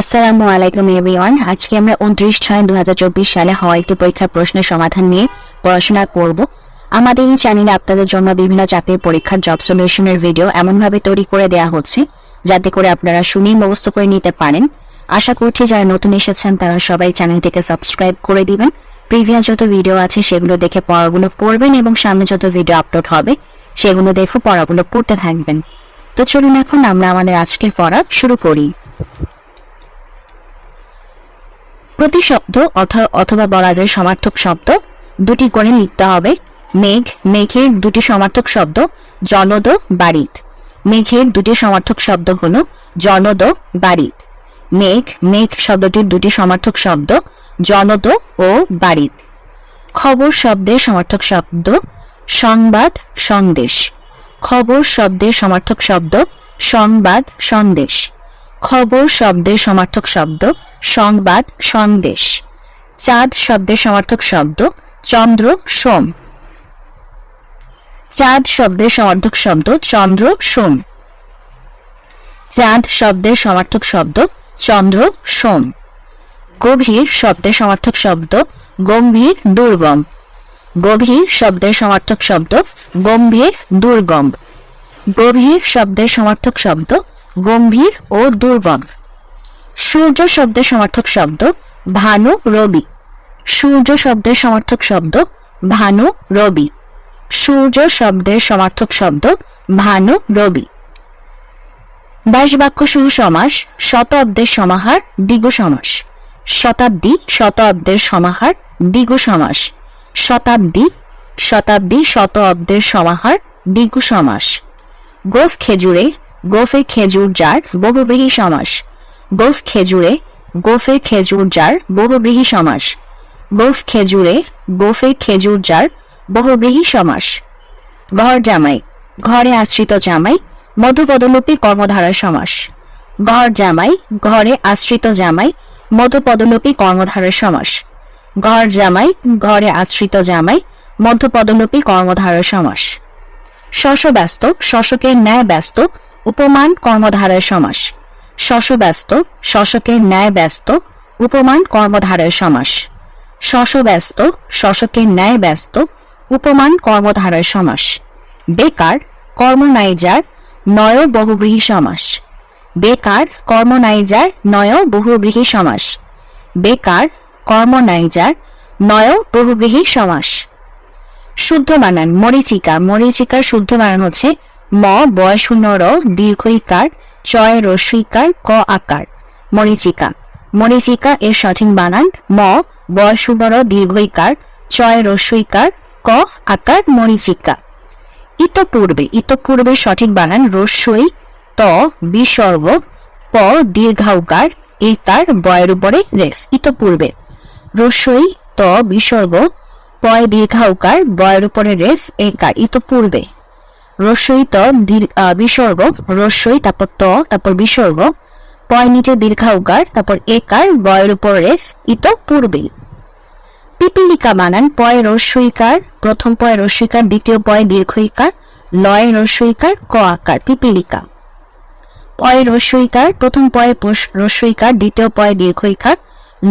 আসসালামু আলাইকুম এভরিওয়ান আজকে আমরা উনত্রিশ ছয় দু সালে হওয়া একটি পরীক্ষার প্রশ্নের সমাধান নিয়ে পড়াশোনা করব। আমাদের এই চ্যানেলে আপনাদের জন্য বিভিন্ন চাকরির পরীক্ষার জব সলিউশনের ভিডিও এমনভাবে তৈরি করে দেওয়া হচ্ছে, যাতে করে আপনারা শুনেই মুখস্থ করে নিতে পারেন। আশা করছি যারা নতুন এসেছেন, তারা সবাই চ্যানেলটিকে সাবস্ক্রাইব করে দিবেন। প্রিভিয়াস যত ভিডিও আছে, সেগুলো দেখে পড়াগুলো পড়বেন এবং সামনে যত ভিডিও আপলোড হবে, সেগুলো দেখে পড়াগুলো পড়তে থাকবেন। তো চলুন এখন আমরা আমাদের আজকের পড়া শুরু করি। প্রতিশব্দ অথ- অথবা বলা যায় সমার্থক শব্দ। দুটি করে লিখতে হবে। মেঘ, মেঘের দুটি সমার্থক শব্দ, জনদ বাড়িত মেঘের দুটি সমার্থক শব্দ হল জনদ বাড়িত মেঘ মেঘ শব্দটির দুটি সমার্থক শব্দ, জনদ ও বাড়িত খবর শব্দের সমার্থক শব্দ, সংবাদ, সন্দেশ। খবর শব্দের সমার্থক শব্দ, সংবাদ, সন্দেশ। খবর শব্দের সমার্থক শব্দ, সংবাদ সন্দেশ। চাঁদ শব্দের সমার্থক শব্দ, চন্দ্র সোম। চাঁদ শব্দের সমার্থক শব্দ, চন্দ্র সোম। চাঁদ শব্দের সমার্থক শব্দ, চন্দ্র সোম। গভীর শব্দের সমার্থক শব্দ, গম্ভীর দুর্গম। গভীর শব্দের সমার্থক শব্দ, গম্ভীর দুর্গম। গভীর শব্দের সমার্থক শব্দ গম্ভীর ও দুর্গম। সূর্য শব্দের সমার্থক শব্দ ভানু রবি। সূর্য শব্দের সমার্থক শব্দ ভানু রবি। সূর্য শব্দের সমার্থক শব্দ ভানু রবি। বাইশ বাক্য শুরু সমাস, শতাব্দের সমাহার, দ্বিগু সমাস। শতাব্দী, শতাব্দের সমাহার, দ্বিগু সমাস। শতাব্দী শতাব্দী শত অব্দের সমাহার, দ্বিগু সমাস। গোফ খেজুরে গোফে খেজুর যার বহুব্রীহি সমাস। গোফ খেজুরে, গোফে খেজুর যার বহুব্রীহি সমাস। গোফ খেজুরে, গোফে খেজুর যার বহুব্রীহি সমাস। ঘর জামাই, ঘরে আশ্রিত জামাই, মধুপদলোপী কর্মধারা সমাস। ঘর জামাই, ঘরে আশ্রিত জামাই, মধুপদলোপী কর্মধারা সমাস। ঘর জামাই, ঘরে আশ্রিত জামাই মধ্যপদলোপী কর্মধারা সমাস। শশ ব্যস্ত শশকের ন্যায় ব্যস্ত উপমান কর্মধারয় সমাস। শশ ব্যস্ত শশকের ন্যায় ব্যস্ত উপমান কর্মধারয় সমাস। শশ ব্যস্ত শশকের ন্যায় ব্যস্ত উপমান কর্মধারয় সমাস। বেকার কর্মনাইজার নয় বহুব্রীহি সমাস। বেকার কর্মনাইজার নয় বহুব্রীহি সমাস। বেকার কর্মনাইজার নয় বহুব্রীহি সমাস। শুদ্ধ বানান, মরিচিকা। মরিচিকার শুদ্ধ বানান হচ্ছে ম বয় শূন্য র দীর্ঘইকার, চয় রস্বইকার ক আকার। মরিচিকা মরিচিকা এর সঠিক বানান ম বয় শূন্য র দীর্ঘইকার, চয় রস্বইকার ক আকার মরিচিকা ইতপূর্বে ইতপূর্বে সঠিক বানান রস্বই ত, বিসর্গ, প, দীর্ঘাউকার একার বয়ের উপরে রেফ। ইতপূর্বে রস্বই ত, বিসর্গ, পয় দীর্ঘাউকার, বয়ের উপরে রেফ একার ইতপূর্বে রস্বই ত বিসর্গ রস্বই তারপর ত, তারপর বিসর্গ, পয় নিচে দীর্ঘাউকার তারপর একার, বয়ের উপর রেফ, ইত পূর্বে। পিপিলিকা বানান পয় রস্বইকার প্রথম পয় রস্বইকার দ্বিতীয় পয় দীর্ঘইকার লয় রস্বইকার ক আকার, পিপিলিকা। পয় রস্বইকার প্রথম পয় রস্বইকার দ্বিতীয় পয় দীর্ঘইকার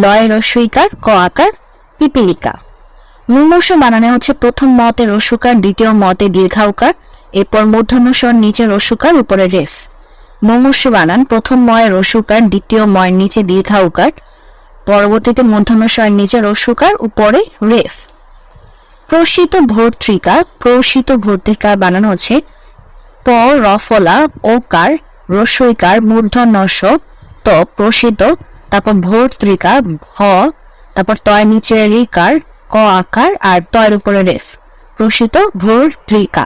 লয় রস্বইকার ক আকার, পিপিলিকা। মুমূর্ষ বানানে হচ্ছে প্রথম মতে রস্যকার দ্বিতীয় মতে দীর্ঘাউকার এরপর মূর্ধন্যস্বর নিচে রস্যকার উপরে রেফ। মুমূর্ষ বানান প্রথম ময় রস্যকার দ্বিতীয় ময়ের নিচে দীর্ঘাউকার, পরবর্তীতে মূর্ধন্যস্বর নিচে রস্যকার উপরে রেফ। প্রসিত ভর্তৃকা প্রসিত ভর্তৃকা বানানো হচ্ছে প রফলা ওকার রস্যইকার মূর্ধন্যস্ব ত, প্রসিত, তারপর ভর্তৃকা ভ তারপর তয় নিচে রিকার ক আকার, আর তয়ের উপরে রেফ। প্রসিত ভর্তৃকা।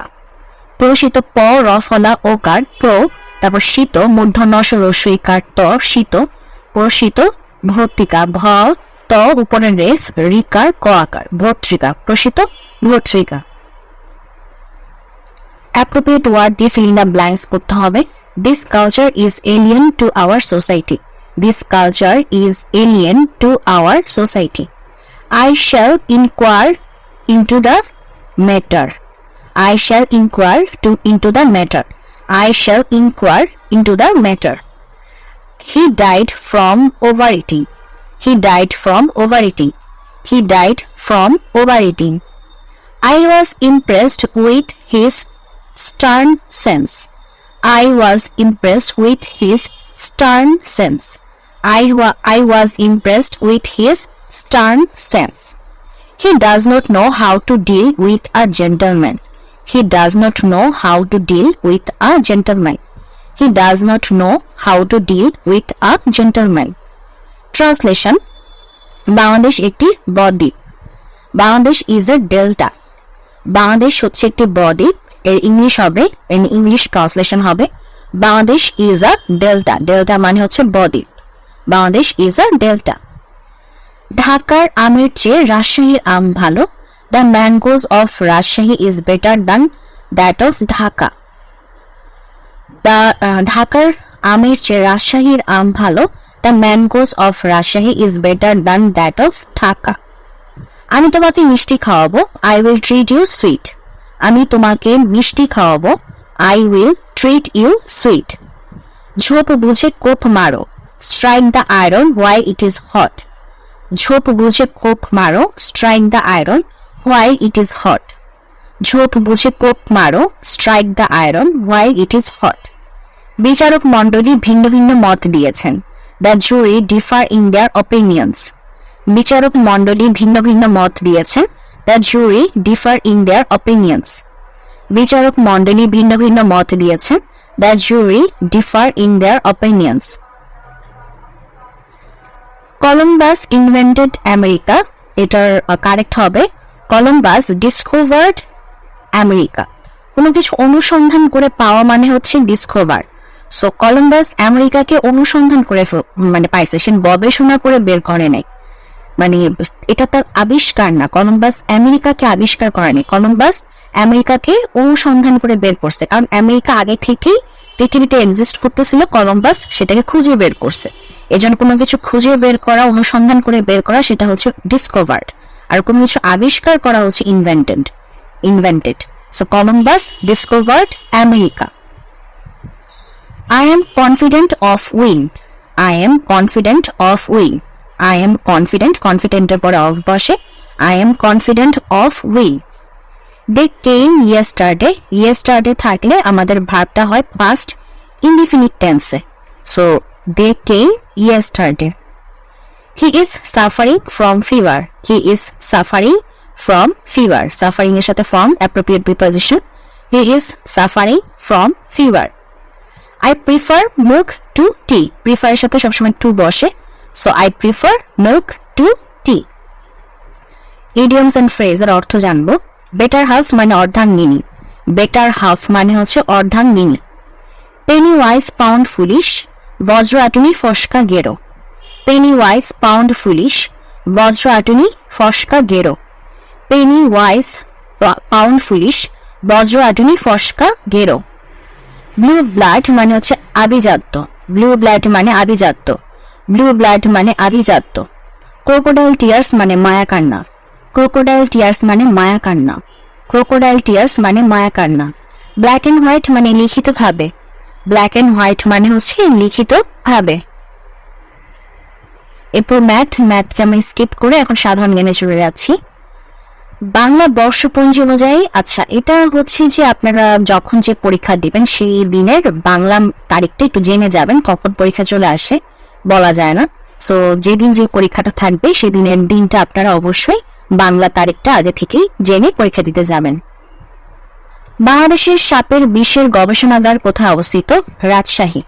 প্রসিত প, রফলা ওকার প্র, তারপর শীত মূর্ধন্যস রস্যইকার ত, শীত প্রসিত ভর্তিকা, ভ, ত উপরে রেফ রিকার ক আকার, ভর্তৃকা প্রসিত ভর্তৃকা। অ্যাপ্রোপ্রিয়েট ওয়ার্ড দিয়ে ফিল ইন ব্ল্যাঙ্কস করতে হবে। This culture is alien to our society this culture is alien to our society I shall inquire into the matter I shall inquire to, into the matter. I shall inquire into the matter. He died from overeating. He died from overeating. He died from overeating. I was impressed with his stern sense. I was impressed with his stern sense. I, wa- I was impressed with his stern sense. He does not know how to deal with a gentleman. He does not know how to deal with a gentleman. He does not know how to deal with a gentleman. Translation. Bangladesh একটি বদ্বীপ Bangladesh is a delta Bangladesh হচ্ছে একটি বদ্বীপ এর English হবে এর English translation হবে Bangladesh is a delta delta মানে হচ্ছে বদ্বীপ বাংলাদেশ ইজ আ ডেল্টা ঢাকার আমের চেয়ে রাজশাহীর আম ভালো? The mangoes of Rajshahi is better than that of Dhaka the ঢাকার আমের চেয়ে রাজশাহীর আম ভালো the mangoes of Rajshahi is better than that of Dhaka আমি তোমাকে মিষ্টি খাওয়াবো I will treat you sweet আমি তোমাকে মিষ্টি খাওয়াবো I will treat you sweet ঝোপ বুঝে কোপ মারো strike the iron why it is hot ঝোপ বুঝে কোপ মারো strike the iron why it is hot ঝোপ বুঝে কোপ মারো strike the iron why it is hot বিচারক মণ্ডলী ভিন্ন ভিন্ন মত দিয়েছেন। The jury differ in their opinions বিচারক মণ্ডলী ভিন্ন ভিন্ন মত দিয়েছেন। The jury differ in their opinions বিচারক মণ্ডলী ভিন্ন ভিন্ন মত দিয়েছেন। The jury differ in their opinions Columbus invented America এটার কারেক্ট হবে। কলম্বাস ডিসকভার্ড আমেরিকা কোনো কিছু অনুসন্ধান করে পাওয়া মানে হচ্ছে ডিসকভার সো কলম্বাস আমেরিকাকে অনুসন্ধান করে মানে পাইছে। সে গবেষণা করে বের করে নাই। মানে এটা তার আবিষ্কার না। কলম্বাস আমেরিকাকে আবিষ্কার করেনি কলম্বাস আমেরিকাকে অনুসন্ধান করে বের করছে। কারণ আমেরিকা আগে থেকেই পৃথিবীতে এক্সিস্ট করতেছিল। কলম্বাস সেটাকে খুঁজে বের করছে। এজন্য কোনো কিছু খুঁজে বের করা, অনুসন্ধান করে বের করা, সেটা হচ্ছে ডিসকভার্ড আর কোনো কিছু আবিষ্কার করা হচ্ছে invented invented so Columbus discovered America I am confident of wing I am confident of wing I am confident কনফিডেন্টের পরে অফ বসে। I am confident of wing they came yesterday yesterday থাকলে আমাদের ভাবটা হয় পাস্ট ইনডিফিনিট টেন্সে so they came yesterday he is suffering from fever he is suffering from fever suffering এর সাথে form appropriate preposition he is suffering from fever I prefer milk to tea prefer এর সাথে সবসময় to বসে। So I prefer milk to tea idioms and phrase এর অর্থ জানব। Better half মানে অর্ধাঙ্গিনী। বেটার হাফ মানে হচ্ছে অর্ধাঙ্গিনী। পেনি ওয়াইজ পাউন্ড ফুলিশ বজ্র আটুমি ফসকা গেরো। পেনি ওয়াইজ পাউন্ড ফুলিশ বজ্র আটুনি ফসকা গেরো পেনি ওয়াইজ পাউন্ড ফুলিশ বজ্র আটুনি ফসকা গেরো ব্লু ব্লাড মানে হচ্ছে আবিজাত্য ব্লু ব্লাড মানে আবিজাত্য ব্লু ব্লাড মানে আবিজাত্য ক্রোকোডাইল টিয়ার্স মানে মায়া কান্না ক্রোকোডাইল টিয়ার্স মানে মায়া কান্না ক্রোকোডাইল টিয়ার্স মানে মায়া কান্না ব্ল্যাক অ্যান্ড হোয়াইট মানে লিখিত ভাবে ব্ল্যাক অ্যান্ড হোয়াইট মানে হচ্ছে লিখিত ভাবে এরপর ম্যাথ ম্যাথকে আমি স্কিপ করে এখন সাধারণ জ্ঞানে চলে যাচ্ছি। বাংলা বর্ষপঞ্জি অনুযায়ী আচ্ছা এটা হচ্ছে যে আপনারা যখন যে পরীক্ষা দিবেন, সেই দিনের বাংলা তারিখটা একটু জেনে যাবেন, কখন পরীক্ষা চলে আসে, বলা যায় না। সো যেদিন যে পরীক্ষাটা থাকবে, সেদিনের দিনটা আপনারা অবশ্যই বাংলা তারিখটা আগে থেকেই জেনে পরীক্ষা দিতে যাবেন। বাংলাদেশের সাপের বিষের গবেষণাগার কোথায় অবস্থিত? রাজশাহী।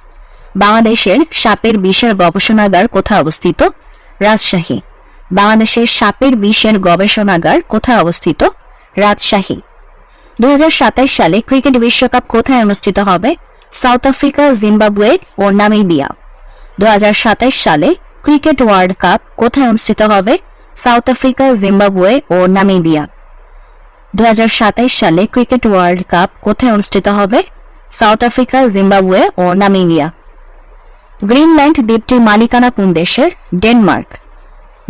বাংলাদেশের সাপের বিষের গবেষণাগার কোথায় অবস্থিত? রাজশাহী। বাংলাদেশের সাপের বিষের গবেষণাগার কোথায় অবস্থিত? রাজশাহী। দু সালে ক্রিকেট বিশ্বকাপ কোথায় অনুষ্ঠিত হবে? সাউথ আফ্রিকা, জিম্বাবুয়ে ও নামিবিয়া। দুহাজার সাতাশ সালে ক্রিকেট ওয়ার্ল্ড কাপ কোথায় অনুষ্ঠিত হবে? সাউথ আফ্রিকা, জিম্বাবুয়ে ও নামিবিয়া। দুহাজার সাতাশ সালে ক্রিকেট ওয়ার্ল্ড কাপ কোথায় অনুষ্ঠিত হবে? সাউথ আফ্রিকা, জিম্বাবুয়ে ও নামিবিয়া। গ্রিনল্যান্ড দ্বীপটির মালিকানা কোন দেশের? ডেনমার্ক।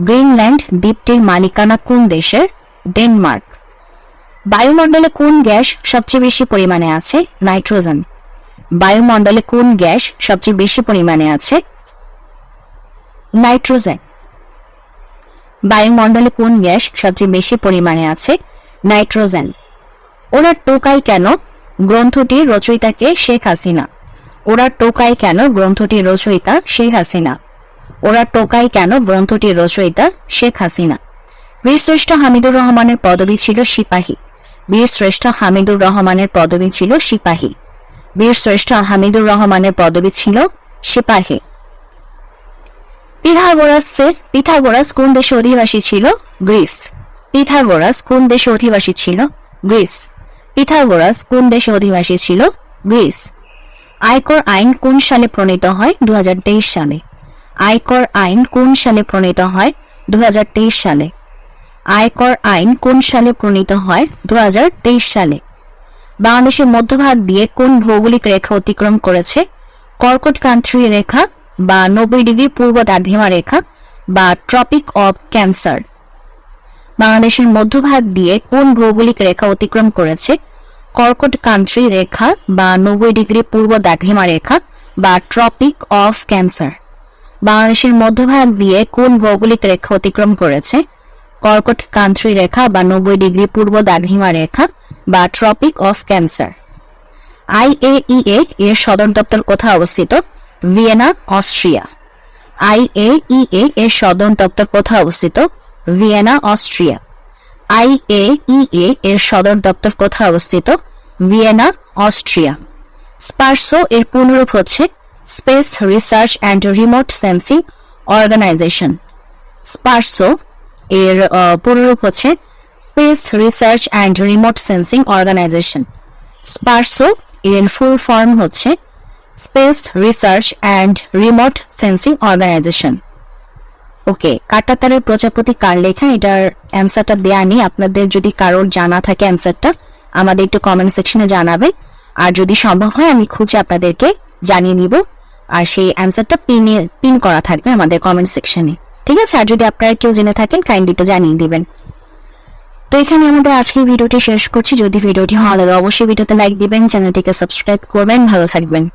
গ্রিনল্যান্ড দ্বীপটির মালিকানা কোন দেশের? ডেনমার্ক। বায়ুমণ্ডলে কোন গ্যাস সবচেয়ে বেশি পরিমাণে আছে? নাইট্রোজেন। বায়ুমণ্ডলে কোন গ্যাস সবচেয়ে বেশি পরিমাণে আছে? নাইট্রোজেন। বায়ুমণ্ডলে কোন গ্যাস সবচেয়ে বেশি পরিমাণে আছে? নাইট্রোজেন। ওরা টোকায় কেন? গ্রন্থটির রচয়িতাকে শেখ হাসিনা ওরা টোকায় কেন গ্রন্থটির রচয়িতা শেখ হাসিনা? ওরা টোকায় কেন গ্রন্থটির রচয়িতা শেখ হাসিনা? বীরশ্রেষ্ঠ হামিদুর রহমানের পদবি ছিল সিপাহী। বীরশ্রেষ্ঠ হামিদুর রহমানের পদবি ছিল সিপাহী। বীরশ্রেষ্ঠ হামিদুর রহমানের পদবি ছিল সিপাহী। পিথাগোরাসের পিথাগোরাস কোন দেশে অধিবাসী ছিল? গ্রিস। পিথাগোরাস কোন দেশে অধিবাসী ছিল? গ্রিস। পিথাগোরাস কোন দেশে অধিবাসী ছিল? গ্রিস। আয়কর আইন কোন সালে প্রণীত হয়? দু হাজার তেইশ সালে। আয়কর আইন কোন সালে প্রণীত হয়? দুহাজার তেইশ সালে। আয়কর আইন কোন সালে প্রণীত হয়? দুহাজার তেইশ সালে। বাংলাদেশের মধ্যভাগ দিয়ে কোন ভৌগোলিক রেখা অতিক্রম করেছে? কর্কট কান্ট্রি রেখা বা নব্বই ডিগ্রি পূর্ব দ্রাঘিমা রেখা বা ট্রপিক অব ক্যান্সার। বাংলাদেশের মধ্যভাগ দিয়ে কোন ভৌগোলিক রেখা অতিক্রম করেছে? কর্কট কান্ট্রি রেখা বা নব্বই ডিগ্রি পূর্ব দ্রাঘিমা রেখা বা ট্রপিক অফ ক্যান্সার বাংলাদেশের মধ্যভাগ দিয়ে কোন ভৌগোলিক রেখা অতিক্রম করেছে? কর্কট কান্ট্রি রেখা বা নব্বই ডিগ্রি পূর্ব দ্রাঘিমা রেখা বা ট্রপিক অফ ক্যান্সার আইএইএ এর সদর দপ্তর কোথায় অবস্থিত? Vienna, Austria. আইএইএ এর সদর দপ্তর কোথায় অবস্থিত? Vienna, Austria. আইএইএ এর সদর দপ্তর কোথায় অবস্থিত? Vienna, Austria. স্পার্সো এর পুনরূপ হচ্ছে space research and remote sensing organisation SPARRSO এর পুনরূপ হচ্ছে space research and remote sensing organisation SPARRSO এর ফুল ফর্ম হচ্ছে space research and remote sensing organisation okay, কাটাতারের প্রজাপতি কার লেখা? এটার অ্যান্সারটা দেয়া নেই। আপনাদের যদি কারোর জানা থাকে অ্যান্সারটা আমাদের একটু কমেন্ট সেকশনে জানাবে। আর যদি সম্ভব হয়, আমি খুঁজে আপনাদেরকে জানিয়ে নিব। আর সেই অ্যান্সারটা পিনে পিন করা থাকবে আমাদের কমেন্ট সেকশনে ঠিক আছে? আর যদি আপনারা কেউ জেনে থাকেন কাইন্ডলি একটু জানিয়ে দিবেন। তো এখানে আমাদের আজকের ভিডিওটি শেষ করছি। যদি ভিডিওটি ভালো লাগে, অবশ্যই ভিডিওতে লাইক দিবেন, চ্যানেলটিকে সাবস্ক্রাইব করবেন। ভালো থাকবেন।